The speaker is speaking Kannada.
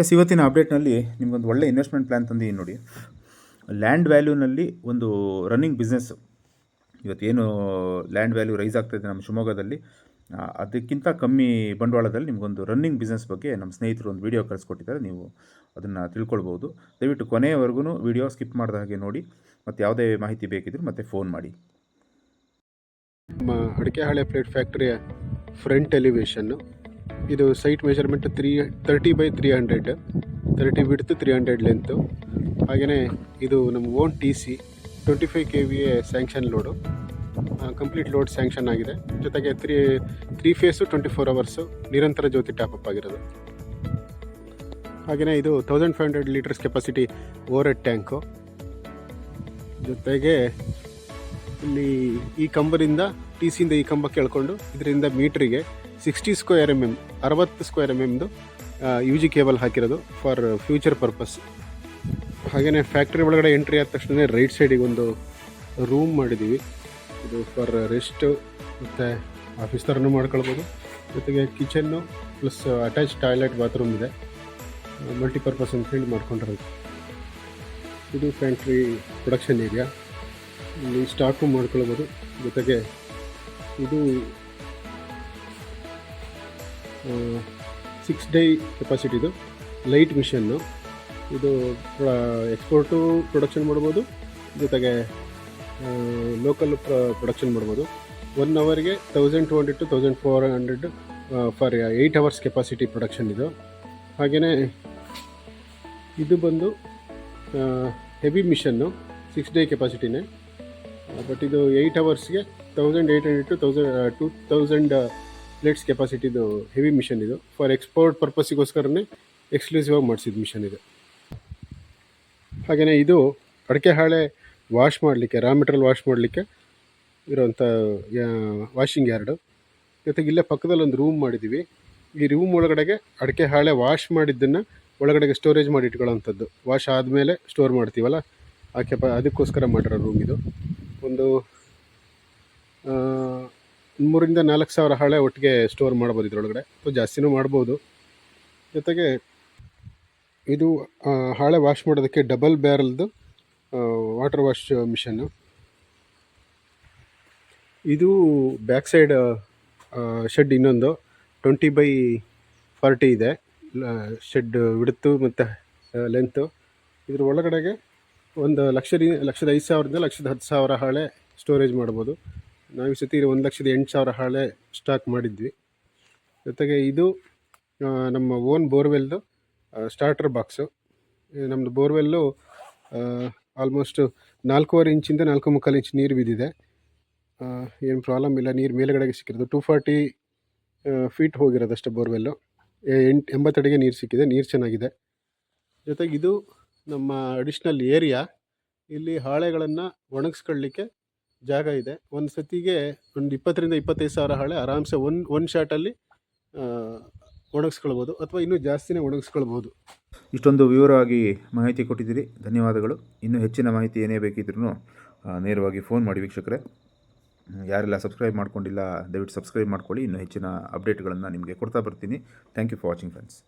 ಎಸ್ ಇವತ್ತಿನ ಅಪ್ಡೇಟ್ನಲ್ಲಿ ನಿಮಗೊಂದು ಒಳ್ಳೆ ಇನ್ವೆಸ್ಟ್ಮೆಂಟ್ ಪ್ಲ್ಯಾನ್ ತಂದಿದ್ದೀನಿ ನೋಡಿ. ಲ್ಯಾಂಡ್ ವ್ಯಾಲ್ಯೂನಲ್ಲಿ ಒಂದು ರನ್ನಿಂಗ್ ಬಿಸ್ನೆಸ್ಸು ಇವತ್ತೇನು ಲ್ಯಾಂಡ್ ವ್ಯಾಲ್ಯೂ ರೈಸ್ ಆಗ್ತಾಯಿದೆ ನಮ್ಮ ಶಿವಮೊಗ್ಗದಲ್ಲಿ. ಅದಕ್ಕಿಂತ ಕಮ್ಮಿ ಬಂಡವಾಳದಲ್ಲಿ ನಿಮಗೊಂದು ರನ್ನಿಂಗ್ ಬಿಸ್ನೆಸ್ ಬಗ್ಗೆ ನಮ್ಮ ಸ್ನೇಹಿತರು ಒಂದು ವೀಡಿಯೋ ಕಳಿಸ್ಕೊಟ್ಟಿದ್ದಾರೆ. ನೀವು ಅದನ್ನು ತಿಳ್ಕೊಳ್ಬೋದು ದಯವಿಟ್ಟು ಕೊನೆಯವರೆಗೂ ವೀಡಿಯೋ ಸ್ಕಿಪ್ ಮಾಡಿದ ಹಾಗೆ ನೋಡಿ. ಮತ್ತು ಯಾವುದೇ ಮಾಹಿತಿ ಬೇಕಿದ್ದರೂ ಮತ್ತೆ ಫೋನ್ ಮಾಡಿ. ನಮ್ಮ ಅಡಿಕೆಹಾಳೆ ಪ್ಲೇಟ್ ಫ್ಯಾಕ್ಟ್ರಿಯ ಫ್ರಂಟ್ ಎಲಿವೇಶನ್ನು ಇದು site measurement three thirty by three hundred thirty ಬಿಡ್ತು ತ್ರೀ ಹಂಡ್ರೆಡ್ ಲೆಂತು ಹಾಗೆಯೇ ಇದು ನಮ್ಮ own T C twenty five K V A sanction load complete load sanction ಆಗಿದೆ. ಜೊತೆಗೆ three three phase twenty four hours Niranthara Jyothi top up ಆಗಿರೋದು. ಹಾಗೆಯೇ ಇದು thousand five hundred litres capacity overhead tank ಜೊತೆಗೆ ಇಲ್ಲಿ ಈ ಕಂಬದಿಂದ ಟಿ ಸಿಯಿಂದ ಈ ಕಂಬ ಎಳ್ಕೊಂಡು ಇದರಿಂದ ಮೀಟ್ರಿಗೆ ಸಿಕ್ಸ್ಟಿ ಸ್ಕ್ವೇರ್ ಎಂ ಎಂ ಅರವತ್ತು ಸ್ಕ್ವೇರ್ ಎಂ ಎಮ್ದು ಯು ಜಿ ಕೇಬಲ್ ಹಾಕಿರೋದು ಫಾರ್ ಫ್ಯೂಚರ್ ಪರ್ಪಸ್. ಹಾಗೆಯೇ ಫ್ಯಾಕ್ಟ್ರಿ ಒಳಗಡೆ ಎಂಟ್ರಿ ಆದ ತಕ್ಷಣ ರೈಟ್ ಸೈಡಿಗೆ ಒಂದು ರೂಮ್ ಮಾಡಿದ್ದೀವಿ. ಇದು ಫಾರ್ ರೆಸ್ಟು ಮತ್ತು ಆಫೀಸ್ ಥರನೂ ಮಾಡ್ಕೊಳ್ಬೋದು. ಜೊತೆಗೆ kitchen plus attach toilet bathroom ಇದೆ. ಮಲ್ಟಿಪರ್ಪಸ್ ಅಂತ ಹೇಳಿ ಮಾಡ್ಕೊಂಡಿರೋದು. ಇದು ಫ್ಯಾಕ್ಟ್ರಿ ಪ್ರೊಡಕ್ಷನ್ ಏರಿಯಾ. ಇಲ್ಲಿ ಸ್ಟಾಕು ಮಾಡ್ಕೊಳ್ಬೋದು. ಜೊತೆಗೆ ಇದು ಸಿಕ್ಸ್ ಡೇ ಕೆಪಾಸಿಟಿದು ಲೈಟ್ ಮಿಷನ್ನು ಇದು ಎಕ್ಸ್ಪೋರ್ಟು ಪ್ರೊಡಕ್ಷನ್ ಮಾಡ್ಬೋದು, ಜೊತೆಗೆ ಲೋಕಲ್ ಪ್ರೊಡಕ್ಷನ್ ಮಾಡ್ಬೋದು. ಒನ್ ಅವರ್ಗೆ thousand two hundred to thousand four hundred for eight hours capacity production ಇದು. ಹಾಗೆಯೇ ಇದು ಬಂದು ಹೆವಿ ಮಿಷನ್ನು ಸಿಕ್ಸ್ ಡೇ ಕೆಪಾಸಿಟಿನೇ ಬಟ್ ಇದು eight ಅವರ್ಸ್ಗೆ thousand eight hundred to thousand two thousand plates ಕೆಪಾಸಿಟಿದು heavy machine ಇದು ಫಾರ್ ಎಕ್ಸ್ಪೋರ್ಟ್ ಪರ್ಪಸ್ಸಿಗೋಸ್ಕರನೇ ಎಕ್ಸ್ಕ್ಲೂಸಿವ್ ಆಗಿ ಮಾಡಿಸಿದ ಮಿಷನ್ ಇದು. ಹಾಗೆಯೇ ಇದು ಅಡಿಕೆ ಹಾಳೆ ವಾಶ್ ಮಾಡಲಿಕ್ಕೆ ರಾ ಮೆಟೀರಿಯಲ್ ವಾಶ್ ಮಾಡಲಿಕ್ಕೆ ಇರೋವಂಥ ವಾಷಿಂಗ್ ಯಾರ್ಡು ಜೊತೆಗೆ ಇಲ್ಲೇ ಪಕ್ಕದಲ್ಲಿ ಒಂದು ರೂಮ್ ಮಾಡಿದ್ದೀವಿ ಈ ರೂಮ್ ಒಳಗಡೆಗೆ ಅಡಿಕೆ ಹಾಳೆ ವಾಶ್ ಮಾಡಿದ್ದನ್ನು ಒಳಗಡೆಗೆ ಸ್ಟೋರೇಜ್ ಮಾಡಿ ಇಟ್ಕೊಳ್ಳೋವಂಥದ್ದು. ವಾಶ್ ಆದಮೇಲೆ ಸ್ಟೋರ್ ಮಾಡ್ತೀವಲ್ಲ? ಆ ಕೆಪ ಅದಕ್ಕೋಸ್ಕರ ಮಾಡಿರೋ ರೂಮ್ ಇದು. ಒಂದು ಮೂರಿಂದ ನಾಲ್ಕು ಸಾವಿರ ಹಾಳೆ ಒಟ್ಟಿಗೆ ಸ್ಟೋರ್ ಮಾಡ್ಬೋದು ಇದರೊಳಗಡೆ. ಅಥವಾ ಜಾಸ್ತಿನೂ ಮಾಡ್ಬೋದು. ಜೊತೆಗೆ ಇದು ಹಾಳೆ ವಾಶ್ ಮಾಡೋದಕ್ಕೆ ಡಬಲ್ ಬ್ಯಾರಲ್ದು ವಾಟರ್ ವಾಶ್ ಮಿಷನ್ನು ಇದು ಬ್ಯಾಕ್ ಸೈಡ್ ಶೆಡ್ ಇನ್ನೊಂದು. ಟ್ವೆಂಟಿ ಬೈ ಫಾರ್ಟಿ ಇದೆ. ಶೆಡ್ ವಿಡ್ತು ಮತ್ತು ಲೆಂತು ಇದ್ರ ಒಳಗಡೆಗೆ ಒಂದು ಲಕ್ಷದ ಲಕ್ಷದ ಐದು ಸಾವಿರದಿಂದ ಲಕ್ಷದ ಹತ್ತು ಸಾವಿರ ಹಾಳೆ ಸ್ಟೋರೇಜ್ ಮಾಡ್ಬೋದು. ನಾವು ಈ ಸತಿ ಒಂದು ಲಕ್ಷದ ಎಂಟು ಸಾವಿರ ಹಾಳೆ ಸ್ಟಾಕ್ ಮಾಡಿದ್ವಿ. ಜೊತೆಗೆ ಇದು ನಮ್ಮ ಓನ್ ಬೋರ್ವೆಲ್ದು ಸ್ಟಾರ್ಟರ್ ಬಾಕ್ಸು ನಮ್ಮದು ಬೋರ್ವೆಲ್ಲು ಆಲ್ಮೋಸ್ಟ್ ನಾಲ್ಕೂವರೆ ಇಂಚಿಂದ ನಾಲ್ಕು ಮುಕ್ಕಾಲು ಇಂಚ್ ನೀರು ಬಿದ್ದಿದೆ. ಏನು ಪ್ರಾಬ್ಲಮ್ ಇಲ್ಲ, ನೀರು ಮೇಲುಗಡೆಗೆ ಸಿಕ್ಕಿರೋದು. ಟೂ ಫಾರ್ಟಿ ಫೀಟ್ ಹೋಗಿರೋದು ಅಷ್ಟೇ ಬೋರ್ವೆಲ್ಲು ಎಂಟು ಎಂಬತ್ತಡಿಗೆ ನೀರು ಸಿಕ್ಕಿದೆ, ನೀರು ಚೆನ್ನಾಗಿದೆ. ಜೊತೆಗೆ ಇದು ನಮ್ಮ ಅಡಿಷ್ನಲ್ ಏರಿಯಾ ಇಲ್ಲಿ ಹಾಳೆಗಳನ್ನು ಒಣಗಿಸ್ಕೊಳ್ಳಿಕ್ಕೆ ಜಾಗ ಇದೆ. ಒಂದು ಸತಿಗೆ ಒಂದು ಇಪ್ಪತ್ತರಿಂದ ಇಪ್ಪತ್ತೈದು ಸಾವಿರ ಹಾಳೆ ಆರಾಮ್ಸೆ ಒನ್ ಒನ್ ಶಾಟಲ್ಲಿ ಒಣಗಿಸ್ಕೊಳ್ಬೋದು ಅಥವಾ ಇನ್ನೂ ಜಾಸ್ತಿನೇ ಒಣಗಿಸ್ಕೊಳ್ಬೋದು. ಇಷ್ಟೊಂದು ವಿವರವಾಗಿ ಮಾಹಿತಿ ಕೊಟ್ಟಿದ್ದೀರಿ. ಧನ್ಯವಾದಗಳು. ಇನ್ನೂ ಹೆಚ್ಚಿನ ಮಾಹಿತಿ ಏನೇ ಬೇಕಿದ್ರೂ ನೇರವಾಗಿ ಫೋನ್ ಮಾಡಿ ವೀಕ್ಷಕರೇ. ಯಾರೆಲ್ಲ ಸಬ್ಸ್ಕ್ರೈಬ್ ಮಾಡ್ಕೊಂಡಿಲ್ಲ, ದಯವಿಟ್ಟು ಸಬ್ಸ್ಕ್ರೈಬ್ ಮಾಡ್ಕೊಳ್ಳಿ. ಇನ್ನೂ ಹೆಚ್ಚಿನ ಅಪ್ಡೇಟ್ಗಳನ್ನು ನಿಮಗೆ ಕೊಡ್ತಾ ಬರ್ತೀನಿ. Thank you for watching friends